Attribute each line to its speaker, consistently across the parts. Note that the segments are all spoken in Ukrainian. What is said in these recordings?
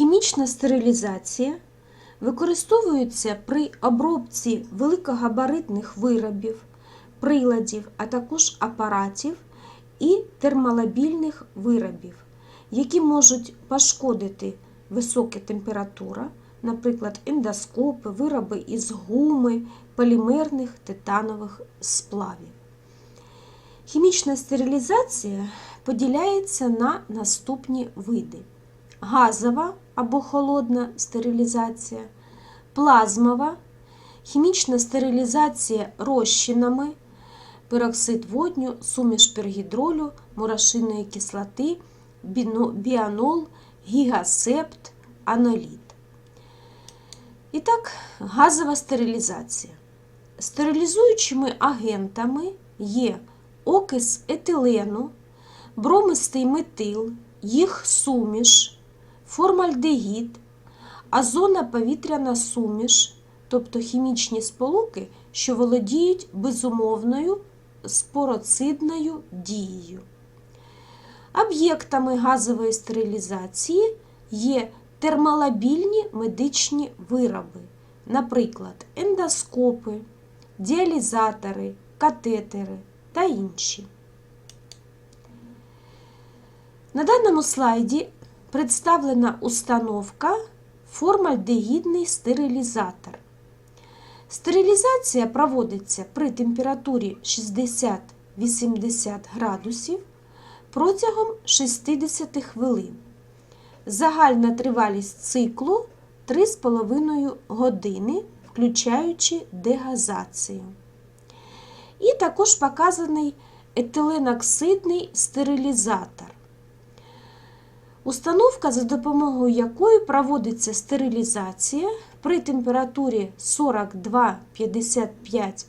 Speaker 1: Хімічна стерилізація використовується при обробці великогабаритних виробів, приладів, а також апаратів і термолабільних виробів, які можуть пошкодити висока температура, наприклад, ендоскопи, вироби із гуми, полімерних титанових сплавів. Хімічна стерилізація поділяється на наступні види: газова або холодна стерилізація, плазмова, хімічна стерилізація розчинами, пероксид водню, суміш пергідролю, мурашиної кислоти, біанол, гігасепт, аноліт. І так, газова стерилізація. Стерилізуючими агентами є окис етилену, бромистий метил, їх суміш, формальдегід, азона повітряна суміш, тобто хімічні сполуки, що володіють безумовною спороцидною дією. Об'єктами газової стерилізації є термолабільні медичні вироби, наприклад, ендоскопи, діалізатори, катетери та інші. На даному слайді представлена установка формальдегідний стерилізатор. Стерилізація проводиться при температурі 60-80 градусів протягом 60 хвилин. Загальна тривалість циклу 3,5 години, включаючи дегазацію. І також показаний етиленоксидний стерилізатор. Установка, за допомогою якої проводиться стерилізація при температурі 42-55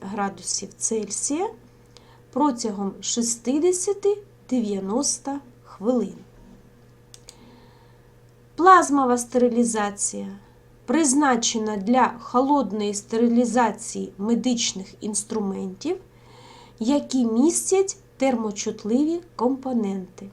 Speaker 1: градусів Цельсія протягом 60-90 хвилин. Плазмова стерилізація призначена для холодної стерилізації медичних інструментів, які містять термочутливі компоненти.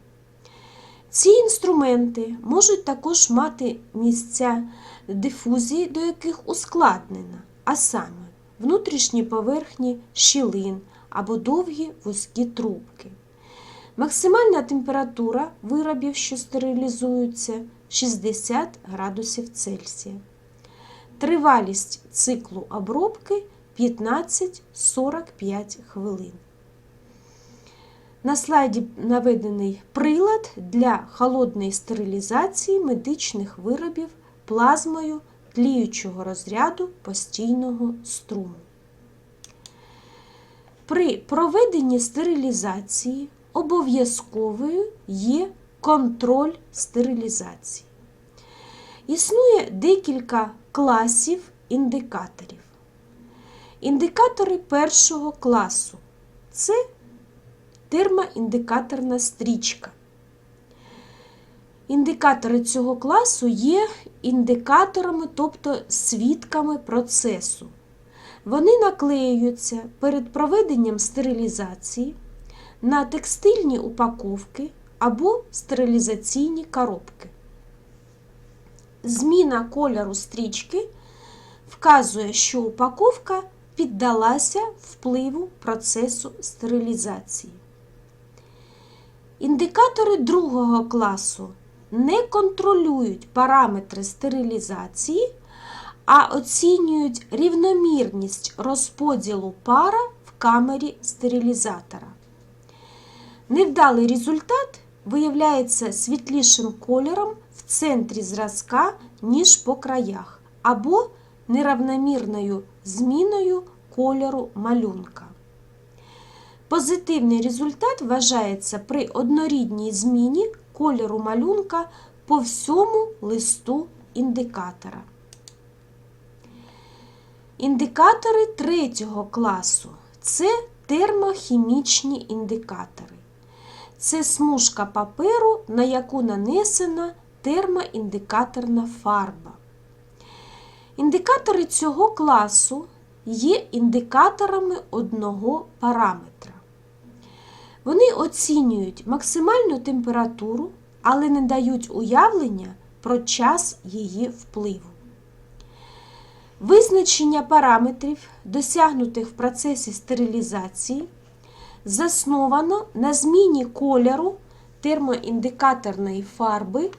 Speaker 1: Ці інструменти можуть також мати місця дифузії, до яких ускладнена, а саме внутрішні поверхні щілин або довгі вузькі трубки. Максимальна температура виробів, що стерилізуються, 60 градусів Цельсія. Тривалість циклу обробки 15-45 хвилин. На слайді наведений прилад для холодної стерилізації медичних виробів плазмою тліючого розряду постійного струму. При проведенні стерилізації обов'язковою є контроль стерилізації. Існує декілька класів індикаторів. Індикатори першого класу це термоіндикаторна стрічка. Індикатори цього класу є індикаторами, тобто свідками процесу. Вони наклеюються перед проведенням стерилізації на текстильні упаковки або стерилізаційні коробки. Зміна кольору стрічки вказує, що упаковка піддалася впливу процесу стерилізації. Індикатори другого класу не контролюють параметри стерилізації, а оцінюють рівномірність розподілу пара в камері стерилізатора. Невдалий результат виявляється світлішим кольором в центрі зразка, ніж по краях, або неравномірною зміною кольору малюнка. Позитивний результат вважається при однорідній зміні кольору малюнка по всьому листу індикатора. Індикатори третього класу це термохімічні індикатори. Це смужка паперу, на яку нанесена термоіндикаторна фарба. Індикатори цього класу є індикаторами одного параметра. Вони оцінюють максимальну температуру, але не дають уявлення про час її впливу. Визначення параметрів, досягнутих в процесі стерилізації, засновано на зміні кольору термоіндикаторної фарби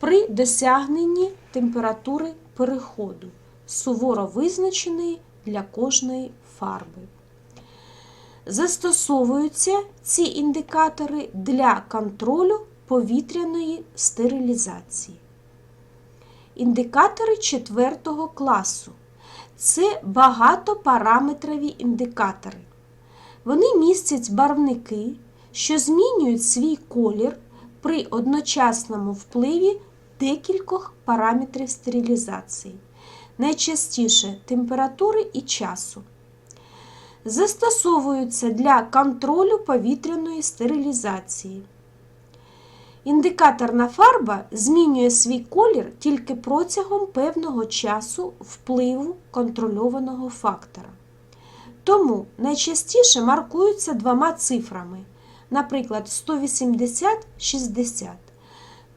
Speaker 1: при досягненні температури переходу, суворо визначеної для кожної фарби. Застосовуються ці індикатори для контролю повітряної стерилізації. Індикатори 4 класу це багатопараметрові індикатори. Вони містять барвники, що змінюють свій колір при одночасному впливі декількох параметрів стерилізації, найчастіше температури і часу. Застосовуються для контролю повітряної стерилізації. Індикаторна фарба змінює свій колір тільки протягом певного часу впливу контрольованого фактора. Тому найчастіше маркуються двома цифрами, наприклад, 180-60,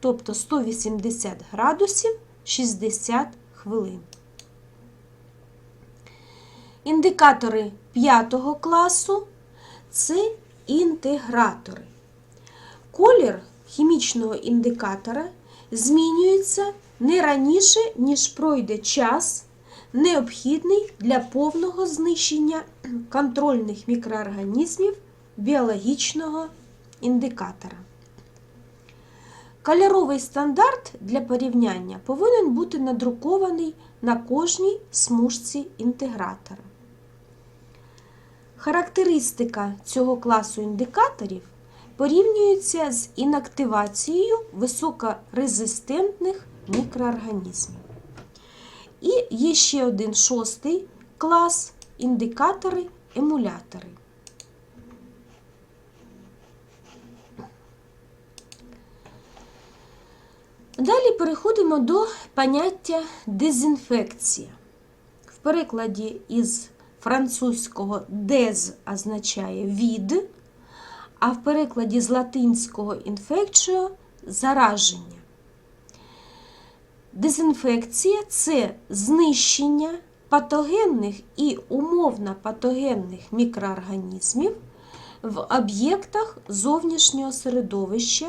Speaker 1: тобто 180 градусів 60 хвилин. Індикатори 5 класу це інтегратори. Колір хімічного індикатора змінюється не раніше, ніж пройде час, необхідний для повного знищення контрольних мікроорганізмів біологічного індикатора. Кольоровий стандарт для порівняння повинен бути надрукований на кожній смужці інтегратора. Характеристика цього класу індикаторів порівнюється з інактивацією високорезистентних мікроорганізмів. І є ще один шостий клас індикатори-емулятори. Далі переходимо до поняття дезінфекція. В перекладі із французького дез означає від, а в перекладі з латинського інфекціо зараження. Дезінфекція це знищення патогенних і умовно патогенних мікроорганізмів в об'єктах зовнішнього середовища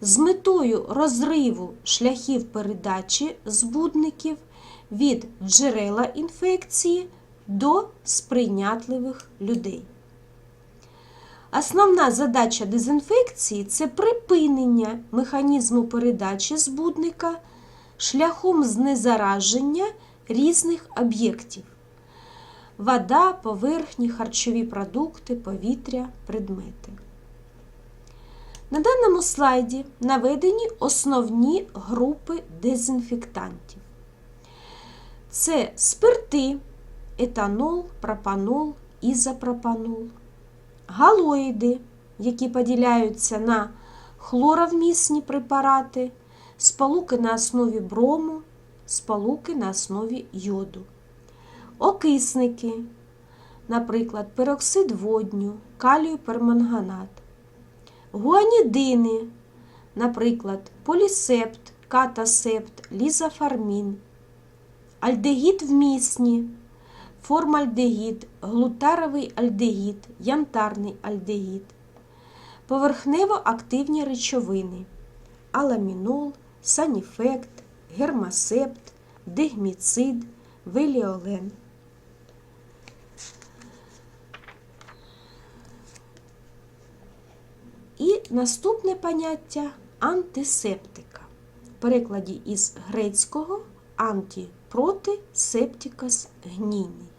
Speaker 1: з метою розриву шляхів передачі збудників від джерела інфекції до сприйнятливих людей. Основна задача дезінфекції це припинення механізму передачі збудника шляхом знезараження різних об'єктів вода, поверхні, харчові продукти, повітря, предмети. На даному слайді наведені основні групи дезінфектантів. Це спирти, етанол, пропанол, ізопропанол, галоїди, які поділяються на хлоровмісні препарати, сполуки на основі брому, сполуки на основі йоду, окисники, наприклад, пероксид водню, калію перманганат, гуанідини, наприклад, полісепт, катасепт, лізофармін, альдегід вмісні, формальдегід, глутаровий альдегід, янтарний альдегід, поверхнево активні речовини, аламінол, саніфект, гермасепт, дегміцид, веліолен. І наступне поняття антисептика. В перекладі із грецького анті проти септикас гнійний.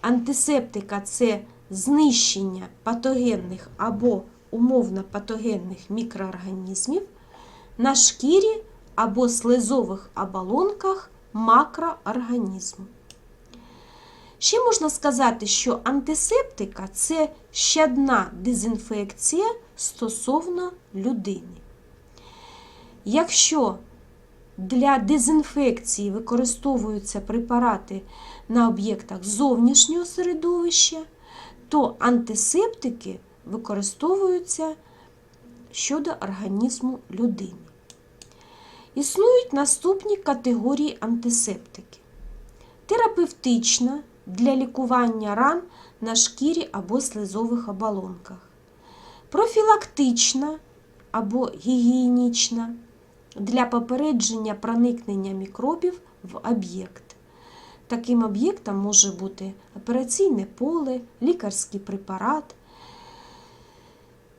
Speaker 1: Антисептика це знищення патогенних або умовно патогенних мікроорганізмів на шкірі або слизових оболонках макроорганізму. Ще можна сказати, що антисептика це щадна дезінфекція стосовно людини. Якщо для дезінфекції використовуються препарати на об'єктах зовнішнього середовища, то антисептики використовуються щодо організму людини. Існують наступні категорії антисептики. Терапевтична для лікування ран на шкірі або слизових оболонках. Профілактична або гігієнічна для попередження проникнення мікробів в об'єкт. Таким об'єктом може бути операційне поле, лікарський препарат.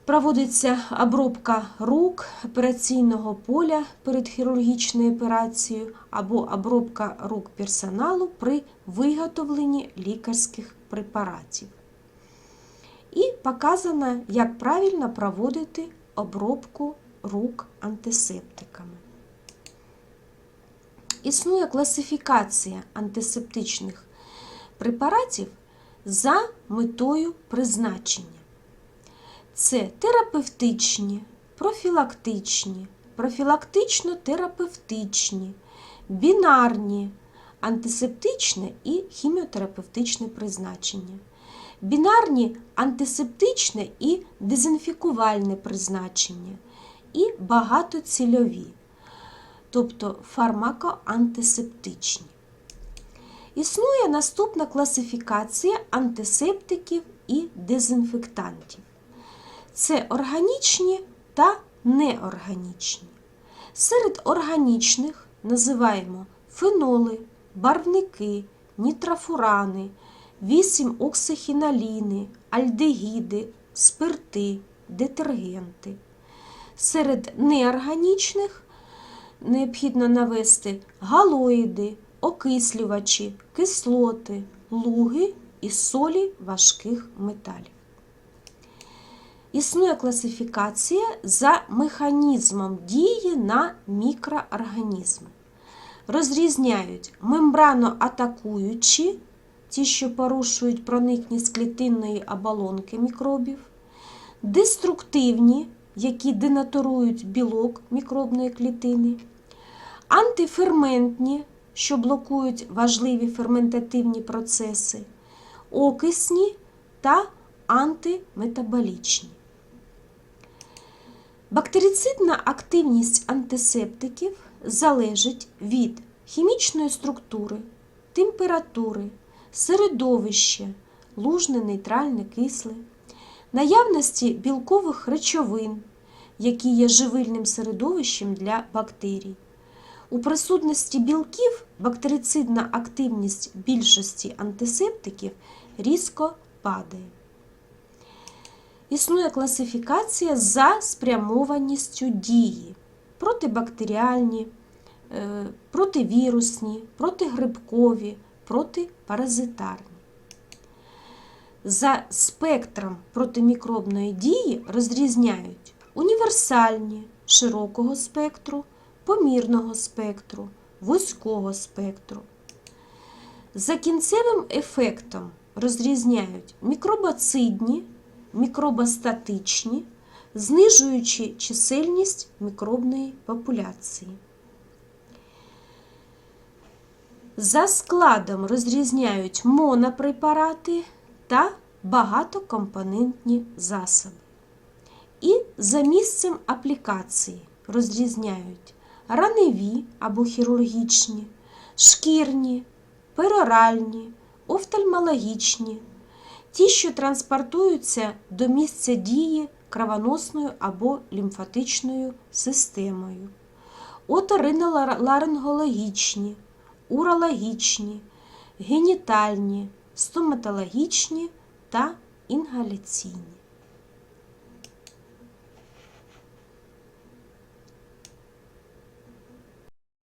Speaker 1: Проводиться обробка рук операційного поля перед хірургічною операцією або обробка рук персоналу при виготовленні лікарських препаратів. І показано, як правильно проводити обробку рук антисептиками. Існує класифікація антисептичних препаратів за метою призначення. Це терапевтичні, профілактичні, профілактично-терапевтичні, бінарні, антисептичне і хіміотерапевтичне призначення. Бінарні антисептичне і дезінфікувальне призначення, і багатоцільові, тобто фармакоантисептичні. Існує наступна класифікація антисептиків і дезінфектантів. Це органічні та неорганічні. Серед органічних називаємо феноли, барвники, нітрофурани, 8-оксихіноліни, альдегіди, спирти, детергенти. Серед неорганічних необхідно навести галоїди, окислювачі, кислоти, луги і солі важких металів. Існує класифікація за механізмом дії на мікроорганізми. Розрізняють мембрано-атакуючі, ті, що порушують проникність клітинної оболонки мікробів, деструктивні, які денатурують білок мікробної клітини, антиферментні, що блокують важливі ферментативні процеси, окисні та антиметаболічні. Бактерицидна активність антисептиків залежить від хімічної структури, температури, середовища, лужне, нейтральне, кисле, наявності білкових речовин, які є живильним середовищем для бактерій. У присутності білків бактерицидна активність більшості антисептиків різко падає. Існує класифікація за спрямованістю дії протибактеріальні, е, противірусні, протигрибкові, протипаразитарні. За спектром протимікробної дії розрізняють універсальні широкого спектру, помірного спектру, вузького спектру. За кінцевим ефектом розрізняють мікробацидні, мікробостатичні, знижуючи чисельність мікробної популяції. За складом розрізняють монопрепарати та багатокомпонентні засоби. І за місцем аплікації розрізняють раневі або хірургічні, шкірні, пероральні, офтальмологічні, ті, що транспортуються до місця дії кровоносною або лімфатичною системою, оториноларингологічні, урологічні, генітальні, стоматологічні та інгаляційні.